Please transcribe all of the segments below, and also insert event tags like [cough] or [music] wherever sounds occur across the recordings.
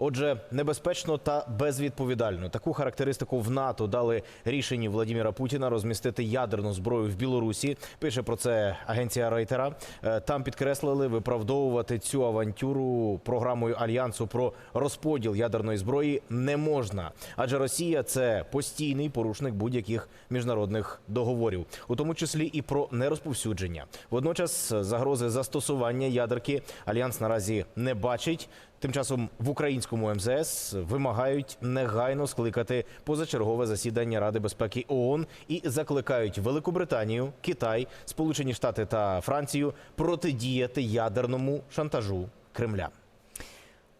Отже, небезпечно та безвідповідально таку характеристику в НАТО дали рішенні Владіміра Путіна розмістити ядерну зброю в Білорусі. Пише про це агенція Рейтера. Е, Там підкреслили виправдовувати цю авантюру програмою альянсу про розподіл ядерної зброї не можна, адже Росія це постійний порушник будь-яких міжнародних договорів, у тому числі і про нерозповсюдження. Водночас загрози застосування ядерки альянс наразі не бачить. Тим часом в українському МЗС вимагають негайно скликати позачергове засідання Ради безпеки ООН і закликають Великобританію, Китай, Сполучені Штати та Францію протидіяти ядерному шантажу Кремля.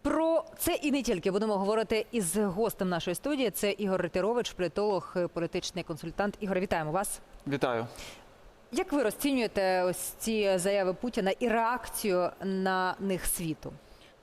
Про це і не тільки будемо говорити із гостем нашої студії. Це Ігор Ритерович, політолог, політичний консультант. Ігор, вітаємо вас. Вітаю. Як ви розцінюєте ось ці заяви Путіна і реакцію на них світу?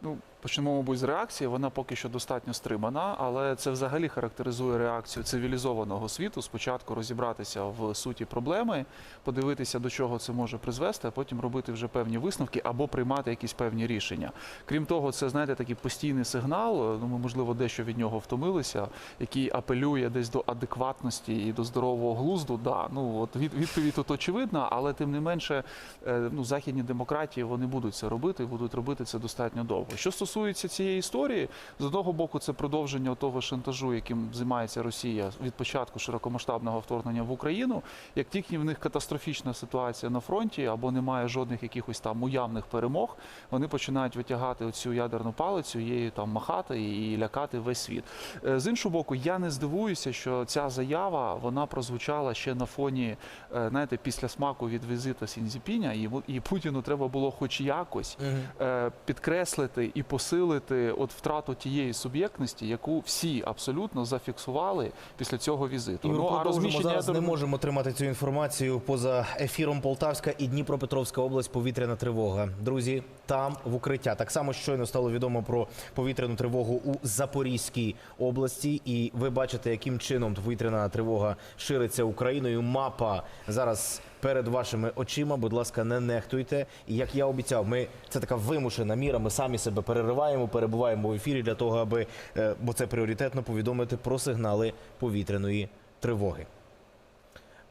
Ну, почнемо, мабуть, з реакції. Вона поки що достатньо стримана, але це взагалі характеризує реакцію цивілізованого світу. Спочатку розібратися в суті проблеми, подивитися, до чого це може призвести, а потім робити вже певні висновки або приймати якісь певні рішення. Крім того, це знаєте такий постійний сигнал. Ну, ми можливо дещо від нього втомилися, який апелює десь до адекватності і до здорового глузду. Да, ну от від, відповідь тут очевидна, але тим не менше, е, ну західні демократії вони будуть це робити, будуть робити це достатньо довго. Що стосується цієї історії, з одного боку, це продовження того шантажу, яким займається Росія від початку широкомасштабного вторгнення в Україну. Як тільки в них катастрофічна ситуація на фронті або немає жодних якихось там уявних перемог, вони починають витягати оцю ядерну палицю, її там махати і лякати весь світ. Е, З іншого боку, я не здивуюся, що ця заява вона прозвучала ще на фоні, е, знаєте, після смаку від візита Сінзіпіня, і, Путіну треба було хоч якось е, підкреслити і посилити от втрату тієї суб'єктності, яку всі абсолютно зафіксували після цього візиту. І ми продовжимо розміщення зараз не можемо отримати цю інформацію поза ефіром Полтавська і Дніпропетровська область. Повітряна тривога. Друзі, там в укриття. Так само щойно стало відомо про повітряну тривогу у Запорізькій області. І ви бачите, яким чином повітряна тривога шириться Україною. Мапа зараз. Перед вашими очима, будь ласка, не нехтуйте. І як я обіцяв, ми це така вимушена міра. Ми самі себе перериваємо, перебуваємо в ефірі для того, аби е, бо це пріоритетно повідомити про сигнали повітряної тривоги.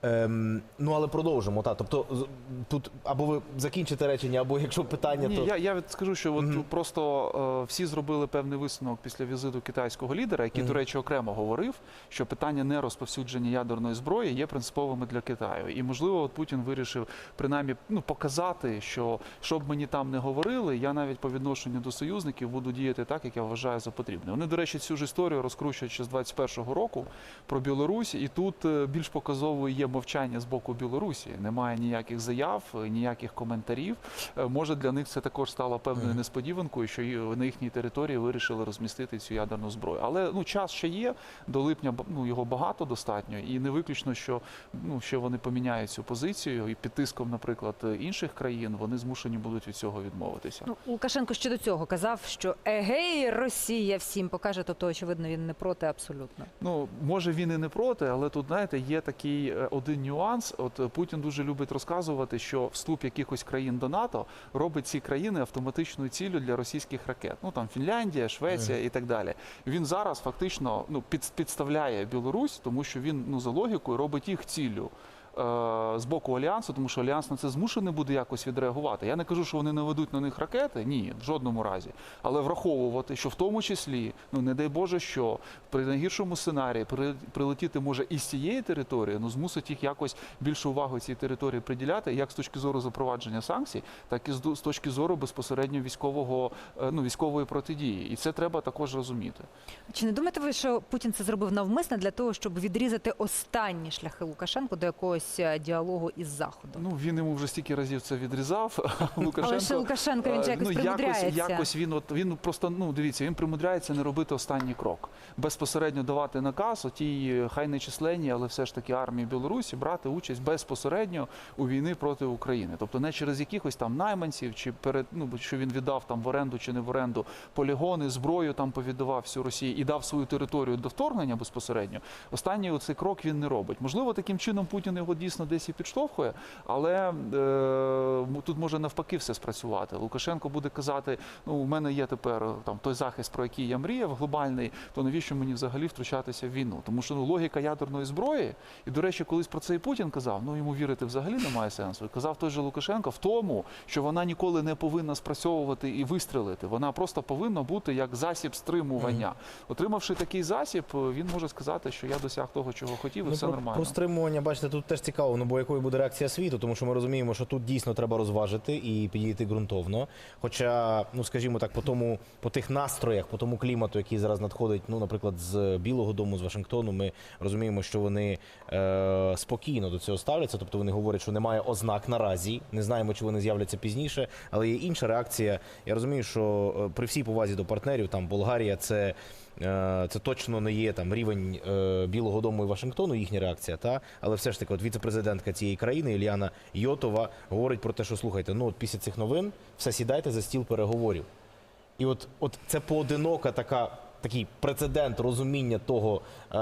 Ем, ну але продовжимо. Та тобто тут або ви закінчите речення, або якщо питання, Ні, то я, я скажу, що от Мгм. просто е, всі зробили певний висновок після візиту китайського лідера, який, Мгм. до речі, окремо говорив, що питання нерозповсюдження ядерної зброї є принциповими для Китаю. І можливо, от Путін вирішив принаймні ну, показати, що щоб мені там не говорили, я навіть по відношенню до союзників буду діяти так, як я вважаю за потрібне. Вони, до речі, цю ж історію розкручують ще з 21-го року про Білорусь, і тут е, більш показовою є мовчання з боку Білорусі. Немає ніяких заяв, ніяких коментарів. Е, Може для них це також стало певною несподіванкою, що на їхній території вирішили розмістити цю ядерну зброю. Але ну час ще є. До липня ну його багато достатньо, і не виключно, що ну що вони поміняють цю позицію, і під тиском, наприклад, інших країн вони змушені будуть від цього відмовитися. Ну, Лукашенко ще до цього казав, що егей, Росія всім покаже. Тобто, очевидно, він не проти абсолютно. Ну може він і не проти, але тут знаєте, є такий е, один нюанс. От е, Путін дуже любить розказувати, що вступ якихось країн до НАТО робить ці країни автоматичною ціллю для російських ракет. Ну там Фінляндія, Швеція і так далі. Він зараз фактично ну під, підставляє Білорусь, тому що він ну за логікою робить їх ціллю. Е, З боку альянсу, тому що альянс на це змушений буде якось відреагувати. Я не кажу, що вони наведуть на них ракети, ні, в жодному разі. Але враховувати, що в тому числі, ну не дай Боже, що при найгіршому сценарії прилетіти може із цієї території, ну змусить їх якось більше уваги цій території приділяти, як з точки зору запровадження санкцій, так і з точки зору безпосередньо військового е, ну військової протидії. І це треба також розуміти. Чи не думаєте ви, що Путін це зробив навмисно для того, щоб відрізати останні шляхи Лукашенко до якогось е, діалогу із Заходом? Ну він йому вже стільки разів це відрізав. [laughs] Лукашенко Але ще Лукашенко він же Е, якось ну, примудряється. якось, якось він от він просто ну дивіться, він примудряється не робити останній крок, безпосередньо давати наказ отій хай не численній, але все ж таки армії Білорусі брати участь безпосередньо у війни проти України, тобто не через якихось там найманців, чи перед ну що він віддав там в оренду чи не в оренду полігони, зброю там повіддавав всю Росію і дав свою територію до вторгнення безпосередньо. Останній оцей крок він не робить. Можливо, таким чином Путін його можливо, дійсно десь і підштовхує, але е, тут може навпаки все спрацювати. Лукашенко буде казати: ну, у мене є тепер е, там той захист, про який я мріяв, глобальний, то навіщо мені взагалі втручатися в війну? Тому що ну, логіка ядерної зброї, і до речі, колись про це і Путін казав, ну йому вірити взагалі немає сенсу. І казав той же Лукашенко в тому, що вона ніколи не повинна спрацьовувати і вистрелити. Вона просто повинна бути як засіб стримування. Отримавши такий засіб, е, він може сказати, що я досяг того, чого хотів, і все Ну, про, нормально. про стримування, бачите, тут теж цікаво, ну бо якою буде реакція світу, тому що ми розуміємо, що тут дійсно треба розважити і підійти ґрунтовно. Хоча, ну скажімо так, по тому, по тих настроях, по тому клімату, який зараз надходить, ну, наприклад, з Білого Дому, з Вашингтону, ми розуміємо, що вони е, спокійно до цього ставляться. Тобто вони говорять, що немає ознак наразі. Не знаємо, чи вони з'являться пізніше, але є інша реакція. Я розумію, що е, при всій повазі до партнерів, там Болгарія це. Е, Це точно не є там рівень е, Білого Дому і Вашингтону, їхня реакція, та але все ж таки, от віце-президентка цієї країни Ільяна Йотова говорить про те, що слухайте, ну от після цих новин все сідайте за стіл переговорів. І от, от це поодинока така. Такий прецедент розуміння того, е,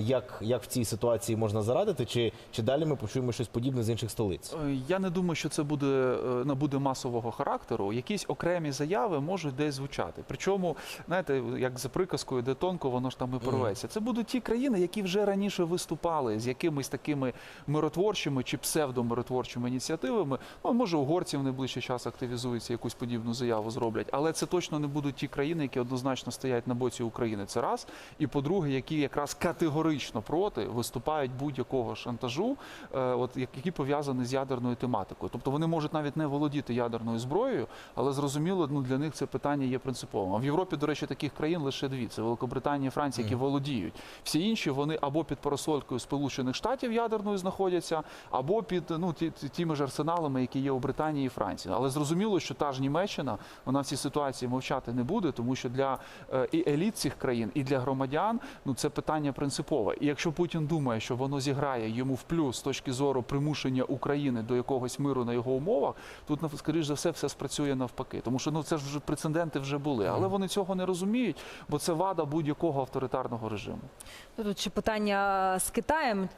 як, як в цій ситуації можна зарадити, чи, чи далі ми почуємо щось подібне з інших столиць? Е, Я не думаю, що це буде е, набуде масового характеру. Якісь окремі заяви можуть десь звучати. Причому, знаєте, як за приказкою, де тонко, воно ж там і порветься. Це будуть ті країни, які вже раніше виступали з якимись такими миротворчими чи псевдомиротворчими ініціативами. Ну, може, угорці в найближчий час активізуються, якусь подібну заяву зроблять. Але це точно не будуть ті країни, які однозначно стоять на боці України. Це раз. І по-друге, які якраз категорично проти виступають будь-якого шантажу, е, от які пов'язані з ядерною тематикою. Тобто вони можуть навіть не володіти ядерною зброєю, але зрозуміло, ну для них це питання є принциповим. А в Європі, до речі, таких країн лише дві: це Великобританія і Франція, які володіють. Всі інші вони або під парасолькою Сполучених Штатів ядерною знаходяться, або під ну ті, ті- тими ж арсеналами, які є у Британії і Франції. Але зрозуміло, що та ж Німеччина вона в цій ситуації мовчати не буде, тому що для е, і еліт цих країн, і для громадян ну це питання принципове. І якщо Путін думає, що воно зіграє йому в плюс з точки зору примушення України до якогось миру на його умовах, тут скоріш за все все спрацює навпаки. Тому що ну це ж вже прецеденти вже були, але вони цього не розуміють, бо це вада будь-якого авторитарного режиму. Ну, Тут ще питання з Китаєм.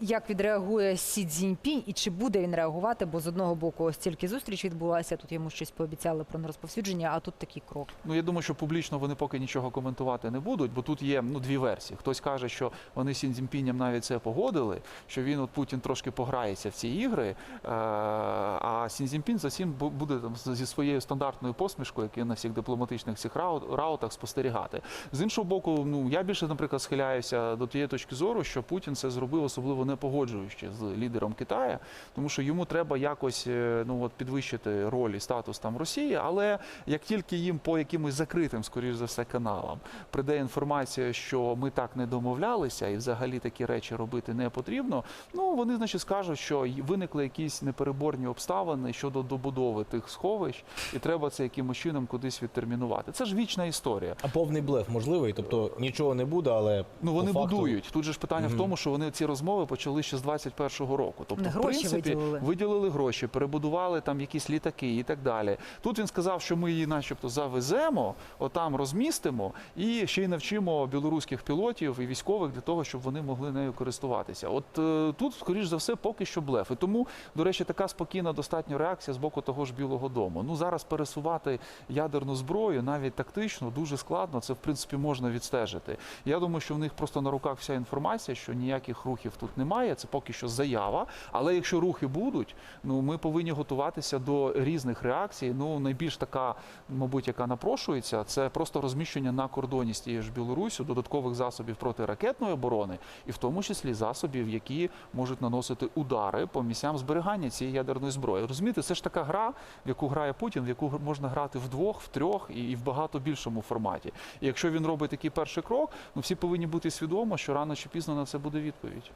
Як відреагує Сі Цзіньпінь і чи буде він реагувати? Бо з одного боку ось тільки зустріч відбулася, тут йому щось пообіцяли про нерозповсюдження, а тут такий крок. Ну я думаю, що публічно вони поки нічого коментувати не будуть, бо тут є ну дві версії. Хтось каже, що вони з Сін Цзіньпінем навіть це погодили, що він от Путін трошки пограється в ці ігри. е, А Сін Цзіньпін за всім бу- буде там зі своєю стандартною посмішкою, який на всіх дипломатичних цих рау- раутах спостерігати. З іншого боку, ну я більше, наприклад, схиляюся до тієї точки зору, що Путін це зробив особливо не погоджуючи з лідером Китая, тому що йому треба якось е, ну от підвищити роль і статус там Росії. Але як тільки їм по якимось закритим, скоріш за все, каналам прийде інформація, що ми так не домовлялися, і взагалі такі речі робити не потрібно. Ну вони значить скажуть, що виникли якісь непереборні обставини щодо добудови тих сховищ, і треба це якимось чином кудись відтермінувати. Це ж вічна історія. А повний блеф можливий, тобто нічого не буде, але Ну вони факту... будують. Тут же ж питання в тому, що вони ці розмови почали ще з 21-го року. Тобто, в принципі, виділили. виділили гроші, перебудували там якісь літаки і так далі. Тут він сказав, що ми її, начебто, завеземо, отам розмістимо і ще й навчимо білоруських пілотів і військових для того, щоб вони могли нею користуватися. От е, тут, скоріш за все, поки що блеф. І тому, до речі, така спокійна достатньо реакція з боку того ж Білого Дому. Ну зараз пересувати ядерну зброю, навіть тактично, дуже складно. Це в принципі можна відстежити. Я думаю, що в них просто на руках вся інформація, що ніяких рухів тут немає. Це поки що заява. Але якщо рухи будуть, ну ми повинні готуватися до різних реакцій. Ну найбільш така, мабуть, яка напрошується, це просто розміщення на кордоні з тією ж Білорусю додаткових засобів протиракетної оборони, і в тому числі засобів, які можуть наносити удари по місцям зберігання цієї ядерної зброї. Розумієте, це ж така гра, в яку грає Путін, в яку можна грати вдвох, в трьох і і в багато більшому форматі. І якщо він робить такий перший крок, ну всі повинні бути свідомо, що рано чи пізно на це буде відповідь.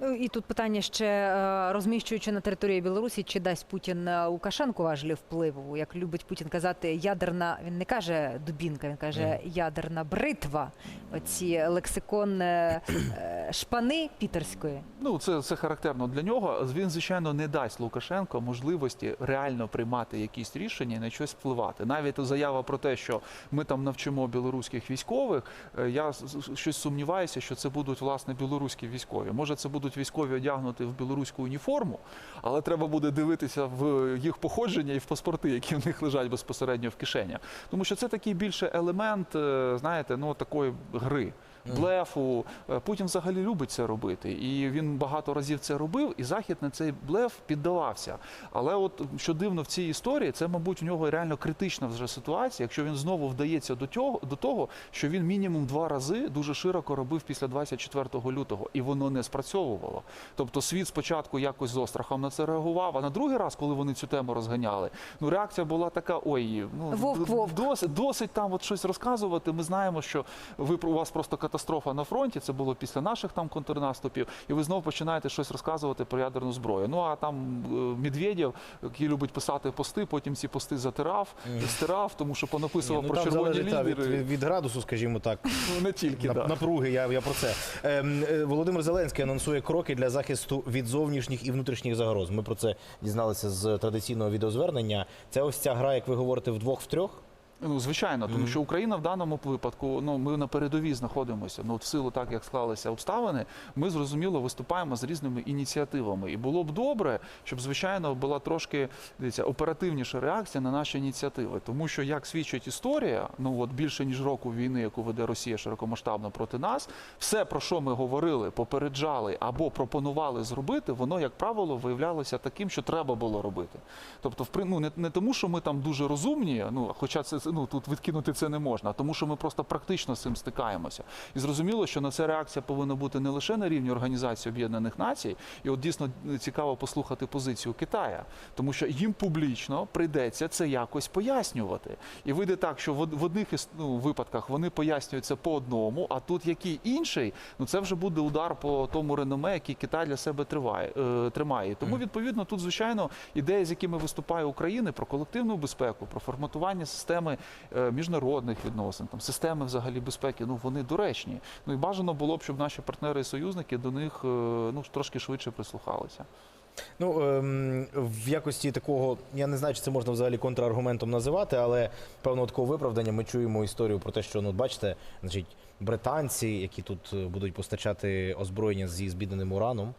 Ну і тут питання ще е, розміщуючи на території Білорусі, чи дасть Путін е, Лукашенку важелі впливу? Як любить Путін казати, ядерна він не каже дубінка, він каже ядерна бритва. Оці лексикон е, шпани пітерської. Ну, це, це характерно для нього. Він, звичайно, не дасть Лукашенко можливості реально приймати якісь рішення і на щось впливати. Навіть заява про те, що ми там навчимо білоруських військових. Я щось сумніваюся, що це будуть власне білоруські військові. Може, це це будуть військові одягнути в білоруську уніформу, але треба буде дивитися в їх походження і в паспорти, які в них лежать безпосередньо в кишенях. Тому що це такий більше елемент, е, знаєте, ну такої гри. Блефу Е, Путін взагалі любить це робити, і він багато разів це робив, і захід на цей блеф піддавався. Але от що дивно в цій історії, це, мабуть, у нього реально критична вже ситуація, якщо він знову вдається до того, до того, що він мінімум два рази дуже широко робив після 24 лютого, і воно не спрацьовувало. Тобто світ спочатку якось з острахом на це реагував, а на другий раз, коли вони цю тему розганяли, ну реакція була така: ой, ну Вовк, вовк. досить, досить там от щось розказувати. Ми знаємо, що ви у вас просто катастрофа на фронті. Це було після наших там контрнаступів, і ви знову починаєте щось розказувати про ядерну зброю. Ну а там е, Медведєв, який любить писати пости, потім ці пости затирав, стирав, тому що понаписував Ні, про там червоні залежить та, лідери. від, від градусу, скажімо так. Ну не тільки да. Напруги, я, я про це. Ем, е, Володимир Зеленський анонсує кроки для захисту від зовнішніх і внутрішніх загроз. Ми про це дізналися з традиційного відеозвернення. Це ось ця гра, як ви говорите, в трьох. Ну, звичайно, тому що Україна в даному випадку, ну ми на передовій знаходимося. Ну, от в силу так, як склалися обставини, ми зрозуміло виступаємо з різними ініціативами. І було б добре, щоб звичайно була трошки дивіться, оперативніша реакція на наші ініціативи. Тому що, як свідчить історія, ну от більше ніж року війни, яку веде Росія широкомасштабно проти нас, все про що ми говорили, попереджали або пропонували зробити, воно, як правило, виявлялося таким, що треба було робити. Тобто, в ну, не, не тому, що ми там дуже розумні, ну хоча це ну тут відкинути це не можна, тому, що ми просто практично з цим стикаємося. І зрозуміло, що на це реакція повинна бути не лише на рівні Організації Об'єднаних Націй, і от дійсно цікаво послухати позицію Китая, тому що їм публічно прийдеться це якось пояснювати. І вийде так, що в, одних іс- ну, випадках вони пояснюють це по одному, а тут який інший, ну це вже буде удар по тому реноме, який Китай для себе триває, е, тримає. Тому відповідно тут, звичайно, ідеї, з якими виступає Україна про колективну безпеку, про форматування системи е, міжнародних відносин, там системи взагалі безпеки, ну вони доречні. Ну і бажано було б, щоб наші партнери і союзники до них е, ну трошки швидше прислухалися. Ну, ем, в якості такого, я не знаю, чи це можна взагалі контраргументом називати, але певного такого виправдання ми чуємо історію про те, що ну, бачите, значить, британці, які тут е, будуть постачати озброєння зі збідненим ураном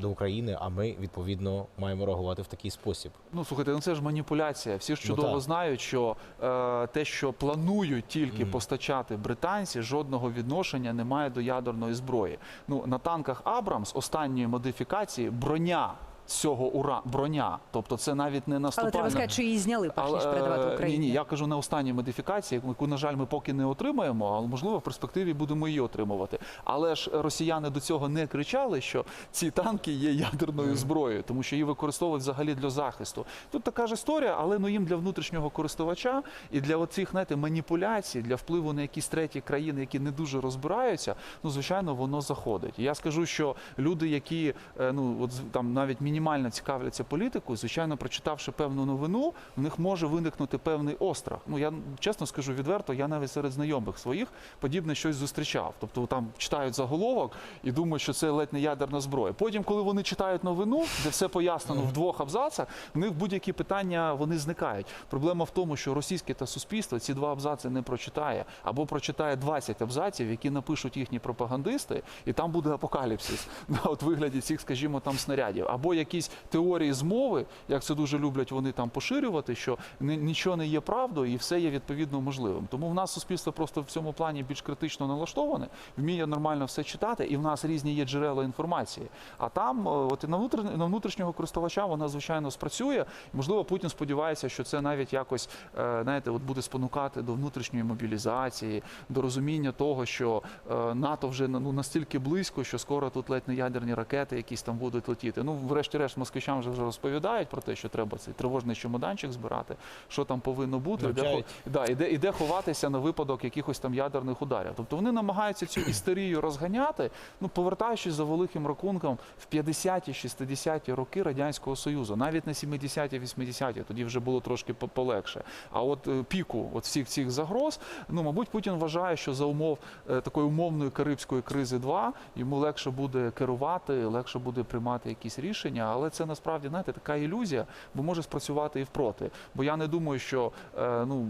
до України, а ми відповідно маємо реагувати в такий спосіб. Ну слухайте, ну це ж маніпуляція. Всі ж Ну, чудово ну, знають, що е, те, що планують тільки mm. постачати британці, жодного відношення не має до ядерної зброї. Ну на танках Абрамс останньої модифікації броня. Цього ура броня, тобто це навіть не Але треба сказати, що її зняли, перш ніж передавати е, Україні. Ні, ні, я кажу на останній модифікації, яку, на жаль, ми поки не отримаємо, але можливо в перспективі будемо її отримувати. Але ж росіяни до цього не кричали, що ці танки є ядерною зброєю, тому що її використовують взагалі для захисту. Тут така ж історія, але ну їм для внутрішнього користувача і для оцих знаєте, маніпуляцій, для впливу на якісь треті країни, які не дуже розбираються. Ну звичайно, воно заходить. Я скажу, що люди, які е, ну от з- там навіть мінімально цікавляться політикою, звичайно, прочитавши певну новину, в них може виникнути певний острах. Ну я чесно скажу відверто, я навіть серед знайомих своїх подібне щось зустрічав. Тобто там читають заголовок і думають, що це ледь не ядерна зброя. Потім, коли вони читають новину, де все пояснено в двох абзацах, в них будь-які питання вони зникають. Проблема в тому, що російське та суспільство ці два абзаци не прочитає, або прочитає 20 абзаців, які напишуть їхні пропагандисти, і там буде апокаліпсис [laughs] на от вигляді цих, скажімо, там снарядів, або якісь теорії змови, як це дуже люблять вони там поширювати, що нічого не є правдою і все є відповідно можливим. Тому в нас суспільство просто в цьому плані більш критично налаштоване, вміє нормально все читати, і в нас різні є джерела інформації. А там, е, от на внутрішнього, користувача вона звичайно спрацює. Можливо, Путін сподівається, що це навіть якось е, знаєте, от буде спонукати до внутрішньої мобілізації, до розуміння того, що е, НАТО вже ну настільки близько, що скоро тут ледь не ядерні ракети якісь там будуть летіти. Ну, врешті-решт, москвичам вже розповідають про те, що треба цей тривожний чемоданчик збирати, що там повинно бути, і де, да, і, де, і де ховатися на випадок якихось там ядерних ударів. Тобто вони намагаються цю істерію розганяти, ну повертаючись за великим рахунком в 50-ті, 60-ті роки радянського союзу, навіть на 70-ті, 80-ті, тоді вже було трошки полегше. А от е, піку от всіх цих загроз, ну мабуть, Путін вважає, що за умов е, такої умовної карибської кризи 2 йому легше буде керувати, легше буде приймати якісь рішення. Рішення, але це насправді знаєте, така ілюзія, бо може спрацювати і впроти. Бо я не думаю, що е, ну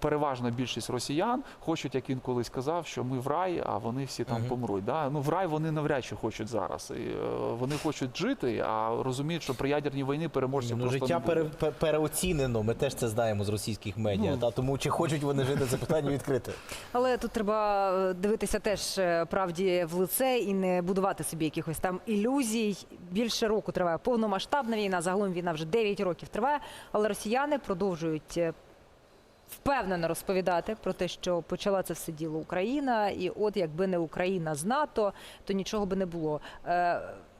переважна більшість росіян хочуть, як він колись казав, що ми в рай, а вони всі там Мгм. помруть. Да? Ну в рай вони навряд чи хочуть зараз. І, е, вони хочуть жити, а розуміють, що при ядерній війні переможців Ну, просто життя не буде. пере, переоцінено. Ми теж це знаємо з російських медіа. Ну. та тому чи хочуть вони жити, це питання відкрите. Але тут треба е, дивитися теж правді в лице і не будувати собі якихось там ілюзій. Більше року триває повномасштабна війна. Загалом війна вже 9 років триває. Але росіяни продовжують е, впевнено розповідати про те, що почала це все діло Україна, і от якби не Україна з НАТО, то нічого би не було.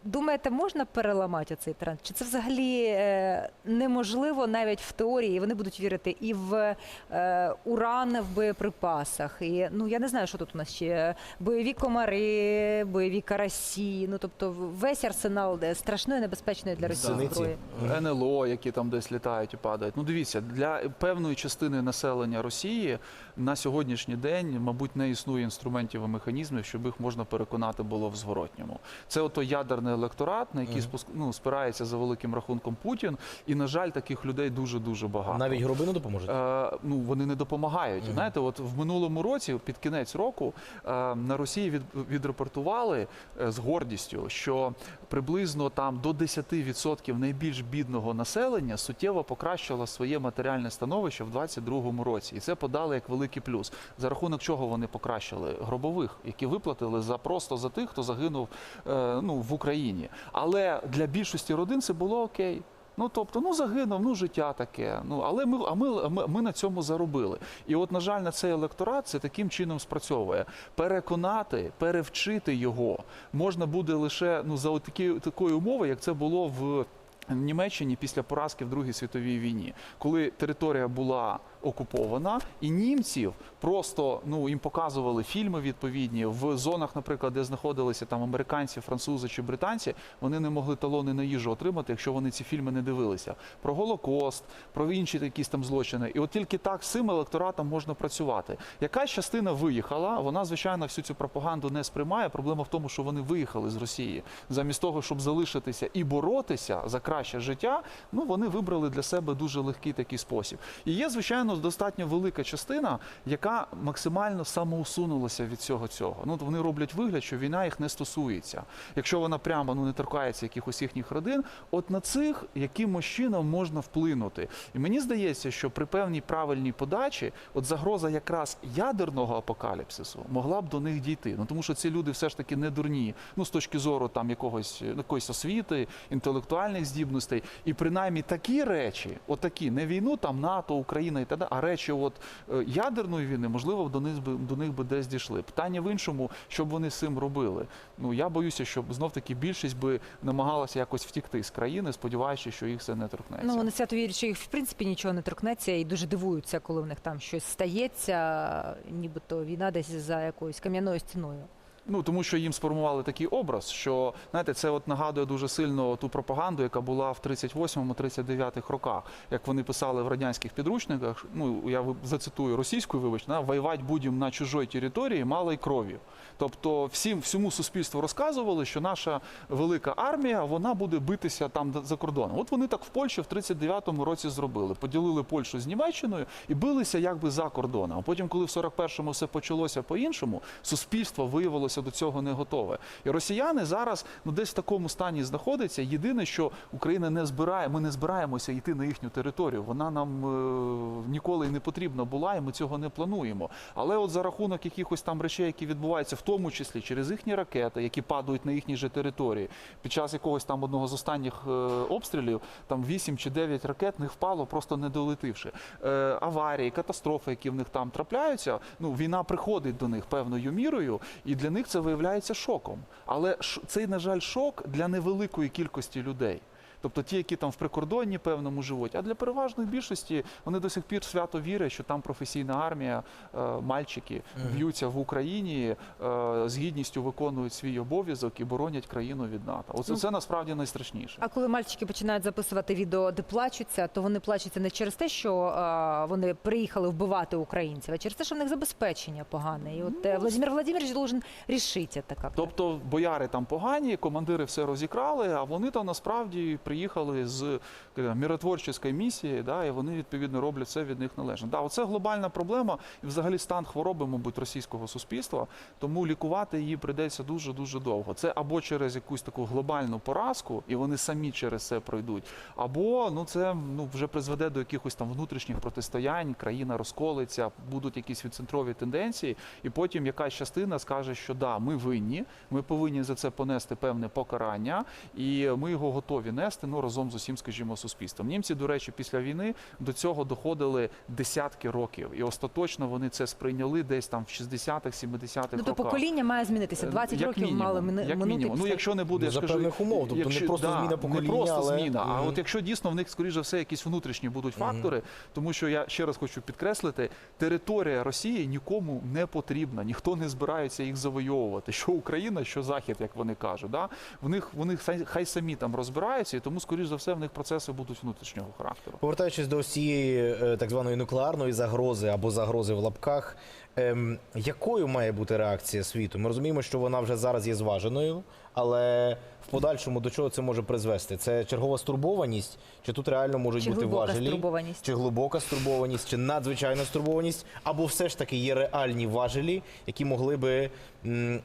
Думаєте, можна переламати цей тренд? Чи це взагалі е, неможливо навіть в теорії? Вони будуть вірити і в е, уран в боєприпасах, і ну я не знаю, що тут у нас ще бойові комари, бойові карасі. Ну тобто весь арсенал де страшної небезпечної для Росії зброї. НЛО, які там десь літають і падають. Ну дивіться, для певної частини населення Росії на сьогоднішній день, мабуть, не існує інструментів і механізмів, щоб їх можна переконати було в зворотньому. Це ото ядерний електорат, на який Мгм. ну, спирається за великим рахунком Путін. І на жаль, таких людей дуже дуже багато. Навіть Грубину допоможуть. Е, ну вони не допомагають. Мгм. Знаєте, от в минулому році, під кінець року, е, на Росії від, відрепортували е, з гордістю, що приблизно там до 10% найбільш бідного населення суттєво покращило своє матеріальне становище в 2022 році, і це подали як великий плюс. За рахунок чого вони покращили гробових, які виплатили за просто за тих, хто загинув е, ну в Україні. Але для більшості родин це було окей. Ну тобто, ну загинув, ну життя таке. Ну але ми, а ми, ми, ми на цьому заробили. І от, на жаль, на цей електорат це таким чином спрацьовує. Переконати, перевчити його можна буде лише ну за такі такої умови, як це було в. Німеччині після поразки в Другій світовій війні, коли територія була окупована, і німців просто ну їм показували фільми відповідні в зонах, наприклад, де знаходилися там американці, французи чи британці, вони не могли талони на їжу отримати, якщо вони ці фільми не дивилися. Про Голокост, про інші якісь там злочини. І от тільки так з цим електоратом можна працювати. Якась частина виїхала, вона звичайно всю цю пропаганду не сприймає. Проблема в тому, що вони виїхали з Росії замість того, щоб залишитися і боротися за краще життя. Ну вони вибрали для себе дуже легкий такий спосіб. І є, звичайно, достатньо велика частина, яка максимально самоусунулася від цього цього. Ну, вони роблять вигляд, що війна їх не стосується. Якщо вона прямо ну не торкається якихось їхніх родин, от на цих якимось чином можна вплинути. І мені здається, що при певній правильній подачі, от загроза якраз ядерного апокаліпсису могла б до них дійти. Ну тому що ці люди все ж таки не дурні. Ну з точки зору там якогось якоїсь освіти, інтелектуальних здібностей, і принаймні такі речі, отакі, не війну там НАТО, Україна і так далі, а речі, от е, ядерної війни, можливо, до них би до них би десь дійшли. Питання в іншому, що б вони з цим робили. Ну я боюся, що знов таки більшість би намагалася якось втікти з країни, сподіваючись, що їх це не торкнеться. Ну вони свято вірять, що їх в принципі нічого не торкнеться, і дуже дивуються, коли в них там щось стається, нібито війна десь за якоюсь кам'яною стіною. Ну тому що їм сформували такий образ, що знаєте, це от нагадує дуже сильно ту пропаганду, яка була в 38-39 роках, як вони писали в радянських підручниках. Ну я зацитую російською, вибачте, да, воювати будемо на чужій території малою кров'ю. Тобто, всім всьому суспільству розказували, що наша велика армія вона буде битися там за кордоном. От вони так в Польщі в 39-му році зробили. Поділили Польщу з Німеччиною і билися якби за кордоном. А потім, коли в 41-му все почалося по-іншому, суспільство виявилося до цього не готове. І росіяни зараз ну десь в такому стані знаходяться. Єдине, що Україна не збирає, ми не збираємося йти на їхню територію. Вона нам е, ніколи не потрібна була, і ми цього не плануємо. Але от за рахунок якихось там речей, які відбуваються, в тому числі через їхні ракети, які падають на їхній же території, під час якогось там одного з останніх е, обстрілів, там 8 чи 9 ракет не впало, просто не долетивши. Е, аварії, катастрофи, які в них там трапляються. Ну війна приходить до них певною мірою, і для них це виявляється шоком. Але цей, на жаль, шок для невеликої кількості людей. Тобто ті, які там в прикордонні певному живуть, а для переважної більшості вони до сих пір свято вірять, що там професійна армія, е, мальчики б'ються в Україні, е, з гідністю виконують свій обов'язок і боронять країну від НАТО. Оце Ну, це насправді найстрашніше. А коли мальчики починають записувати відео, де плачуться, то вони плачуться не через те, що е, вони приїхали вбивати українців, а через те, що в них забезпечення погане. І от е, Владимир Владимирович должен рішити як. Тобто бояри там погані, командири все розікрали, а вони там насправді приїхали з е, миротворчої місії, да, і вони відповідно роблять все від них належне. Да, оце глобальна проблема і взагалі стан хвороби, мабуть, російського суспільства. Тому лікувати її прийдеться дуже дуже довго. Це або через якусь таку глобальну поразку, і вони самі через це пройдуть, або ну це ну вже призведе до якихось там внутрішніх протистоянь, країна розколиться, будуть якісь відцентрові тенденції, і потім якась частина скаже, що да, ми винні, ми повинні за це понести певне покарання, і ми його готові нести ну разом з усім, скажімо, суспільством. Німці, до речі, після війни до цього доходили десятки років, і остаточно вони це сприйняли десь там в 60-х, 70-х Ну то роках. покоління має змінитися. 20 Як років мінімум, мали мини- як минути. мінімум. Ну, якщо не буде, Ну, я за скажу, певних умов, тобто не просто зміна Не просто але- зміна, а Мгм. от якщо дійсно в них, скоріш за все, якісь внутрішні будуть фактори, тому що я ще раз хочу підкреслити, територія Росії нікому не потрібна, ніхто не збирається їх завойовувати. Що Україна, що Захід, як вони кажуть. Да? В них вони хай, хай самі там розбираються, і тому, скоріш за все, в них процеси будуть внутрішнього характеру. Повертаючись до цієї е, так званої нуклеарної загрози або загрози в лапках, ем, якою має бути реакція світу? Ми розуміємо, що вона вже зараз є зваженою, але в подальшому до чого це може призвести? Це чергова стурбованість, чи тут реально можуть Чи бути важелі, стурбованість? чи глибока стурбованість, чи надзвичайна стурбованість, або все ж таки є реальні важелі, які могли би,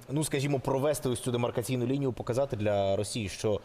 ну скажімо, провести ось цю демаркаційну лінію, показати для Росії, що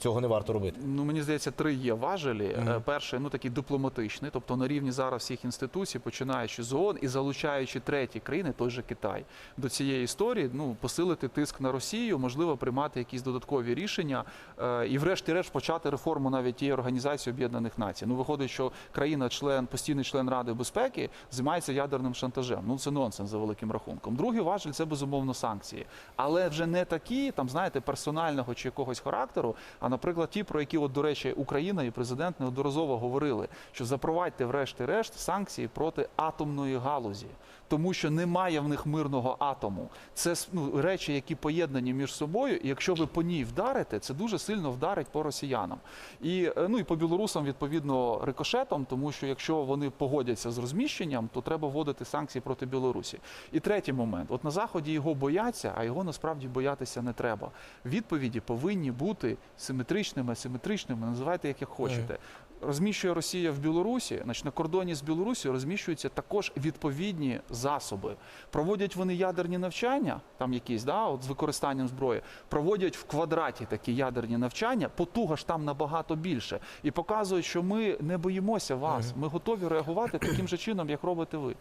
цього не варто робити. Ну мені здається, три є важелі. Е, Перший, ну такий дипломатичний, тобто на рівні зараз всіх інституцій, починаючи з ООН і залучаючи треті країни, той же Китай, до цієї історії, ну посилити тиск на Росію, можливо, приймати якісь додаткові рішення е, і, врешті-решт, почати реформу навіть тієї організації Об'єднаних Націй. Ну виходить, що країна-член, постійний член Ради безпеки, займається ядерним шантажем. Ну це нонсенс за великим рахунком. Другий важель це безумовно санкції, але вже не такі, там знаєте, персонального чи якогось характеру. А наприклад, ті, про які, от, до речі, Україна і президент неодноразово говорили, що запровадьте, врешті-решт, санкції проти атомної галузі, тому що немає в них мирного атому. Це ну, речі, які поєднані між собою. І якщо ви по ній вдарите, це дуже сильно вдарить по росіянам. І е, ну і по білорусам відповідно рикошетом, тому що якщо вони погодяться з розміщенням, то треба вводити санкції проти Білорусі. І третій момент: от на заході його бояться, а його насправді боятися не треба. Відповіді повинні бути симетричними, асиметричними, називайте як як хочете. Розміщує Росія в Білорусі, значить на кордоні з Білорусі розміщуються також відповідні засоби. Проводять вони ядерні навчання, там якісь, да, от з використанням зброї, проводять в квадраті такі ядерні навчання, потуга ж там набагато більше, і показують, що ми не боїмося вас, ми готові реагувати таким же чином, як робите ви.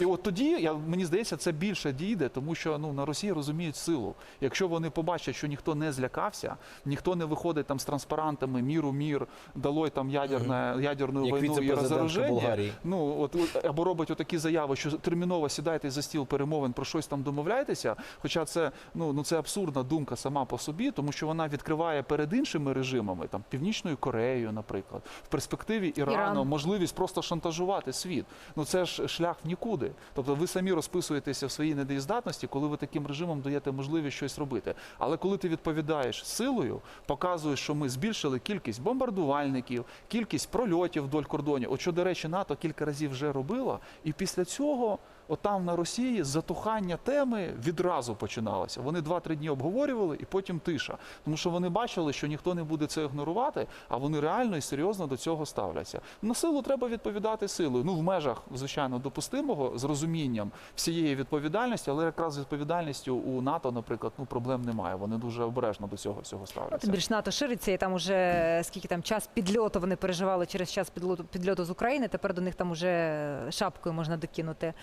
І от тоді я мені здається, це більше дійде, тому що ну на Росії розуміють силу. Якщо вони побачать, що ніхто не злякався, ніхто не виходить там з транспарантами міру мір, далой там ядерне, ядерну Як війну і розоруження. Ну от от, або робить отакі заяви, що терміново сідайте за стіл перемовин, про щось там домовляйтеся. Хоча це ну ну це абсурдна думка сама по собі, тому що вона відкриває перед іншими режимами, там Північною Кореєю, наприклад, в перспективі Ірану Іран. можливість просто шантажувати світ. Ну це ж шлях в нікуди. Тобто ви самі розписуєтеся в своїй недієздатності, коли ви таким режимом даєте можливість щось робити. Але коли ти відповідаєш силою, показуєш, що ми збільшили кількість бомбардувальників, кількість прольотів вдоль кордонів. От що, до речі, НАТО кілька разів вже робила, і після цього. Отам на Росії затухання теми відразу починалося. Вони два-три дні обговорювали і потім тиша. Тому що вони бачили, що ніхто не буде це ігнорувати, а вони реально і серйозно до цього ставляться. На силу треба відповідати силою. Ну в межах, звичайно, допустимого з розумінням всієї відповідальності, але якраз з відповідальністю у НАТО, наприклад, ну проблем немає. Вони дуже обережно до цього всього Ну, ставляться. Тим більш НАТО шириться, і там уже скільки там час підльоту вони переживали через час підльоту, підльоту з України. Тепер до них там уже шапкою можна докинути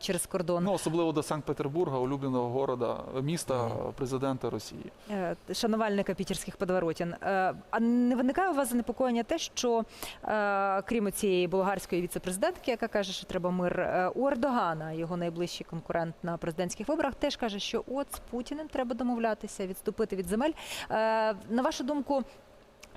через кордон. Ну особливо до Санкт-Петербурга, улюбленого города, міста президента Росії. Е, шанувальника пітерських подворотін. Е, А не виникає у вас занепокоєння те, що е, крім цієї болгарської віцепрезидентки, яка каже, що треба мир е, у Ердогана, його найближчий конкурент на президентських виборах, теж каже, що от з Путіним треба домовлятися, відступити від земель. Е, На вашу думку.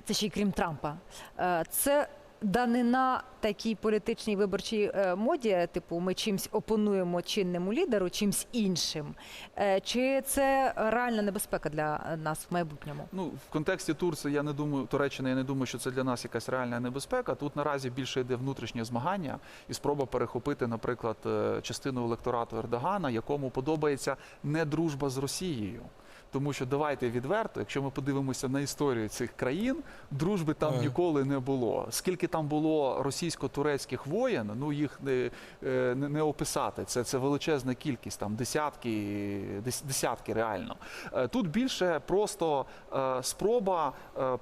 це ще й крім Трампа. Е, Це данина такій політичній виборчій е, моді, типу, ми чимсь опонуємо чинному лідеру, чимсь іншим. Е, Чи це реальна небезпека для нас в майбутньому? Ну, в контексті Турції я не думаю, Туреччини, я не думаю, що це для нас якась реальна небезпека. Тут наразі більше йде внутрішнє змагання і спроба перехопити, наприклад, е, частину електорату Ердогана, якому подобається не дружба з Росією. Тому що давайте відверто, якщо ми подивимося на історію цих країн, дружби там ніколи не було. Скільки там було російсько-турецьких воєн, ну їх не, е, не, не описати. Це, це величезна кількість, там десятки, десятки реально. Е, Тут більше просто е, спроба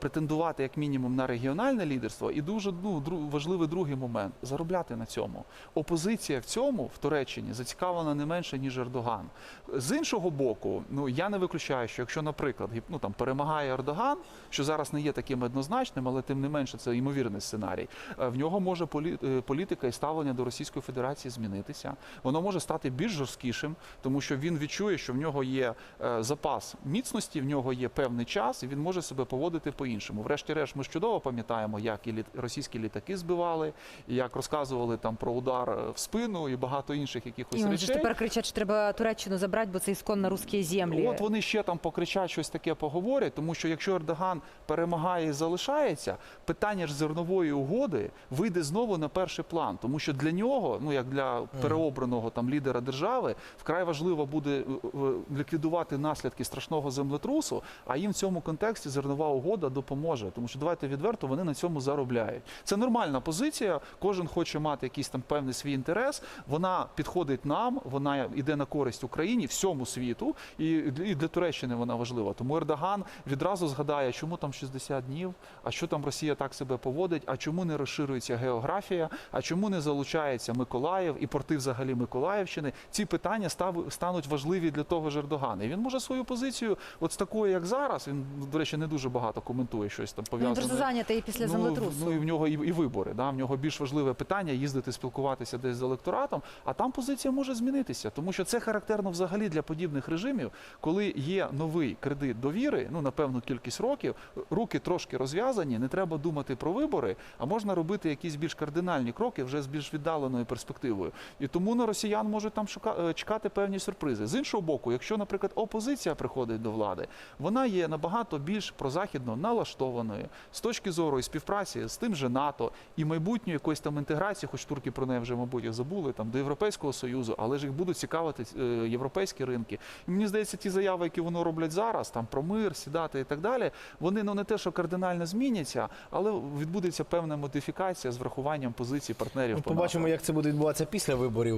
претендувати як мінімум на регіональне лідерство, і дуже ну, важливий другий момент заробляти на цьому. Опозиція в цьому в Туреччині зацікавлена не менше ніж Ердоган. З іншого боку, ну я не виключаю, що якщо, наприклад, ну там перемагає Ердоган, що зараз не є таким однозначним, але тим не менше це ймовірний сценарій. е, В нього може е, політика і ставлення до Російської Федерації змінитися. Воно може стати більш жорсткішим, тому що він відчує, що в нього є е, запас міцності, в нього є певний час, і він може себе поводити по-іншому. Врешті-решт, ми ж чудово пам'ятаємо, як і російські літаки збивали, і як розказували там про удар в спину і багато інших якихось І речей. тепер кричать, що треба Туреччину забрати, бо це ісконно русські землі. От вони ще там покричать щось таке поговорять, тому що якщо Ердоган перемагає і залишається, питання ж зернової угоди вийде знову на перший план, тому що для нього, ну як для переобраного там лідера держави, вкрай важливо буде е, е, ліквідувати наслідки страшного землетрусу. А їм в цьому контексті зернова угода допоможе, тому що давайте відверто вони на цьому заробляють. Це нормальна позиція. Кожен хоче мати якийсь там певний свій інтерес. Вона підходить нам, вона йде на користь Україні, всьому світу, і для- для Туреччини вона важлива. Тому Ердоган відразу згадає, чому там 60 днів, а що там Росія так себе поводить, а чому не розширюється географія, а чому не залучається Миколаїв і порти взагалі Миколаївщини. Ці питання став, стануть важливі для того ж Ердогана. І він може свою позицію, от з такою, як зараз, він, до речі, не дуже багато коментує щось там пов'язане. просто зайнятий після землетрусу. Ну і в нього і, і вибори. Да? В нього більш важливе питання їздити, спілкуватися десь з електоратом. А там позиція може змінитися, тому що це характерно взагалі для подібних режимів, коли є новий кредит довіри, ну на певну кількість років, руки трошки розв'язані, не треба думати про вибори, а можна робити якісь більш кардинальні кроки вже з більш віддаленою перспективою. І тому на росіян можуть там шука... е, чекати певні сюрпризи. З іншого боку, якщо, наприклад, опозиція приходить до влади, вона є набагато більш прозахідно налаштованою з точки зору і співпраці з тим же НАТО і майбутньої якоїсь там інтеграції, хоч турки про неї вже, мабуть, і забули там до Європейського союзу, але ж їх будуть цікавити е, європейські ринки. І мені здається, ті заяви, які воно роблять зараз, там про мир, сідати і так далі, вони ну не те, що кардинально зміняться, але відбудеться певна модифікація з врахуванням позицій партнерів. Ми по побачимо, НАТО. як це буде відбуватися після виборів.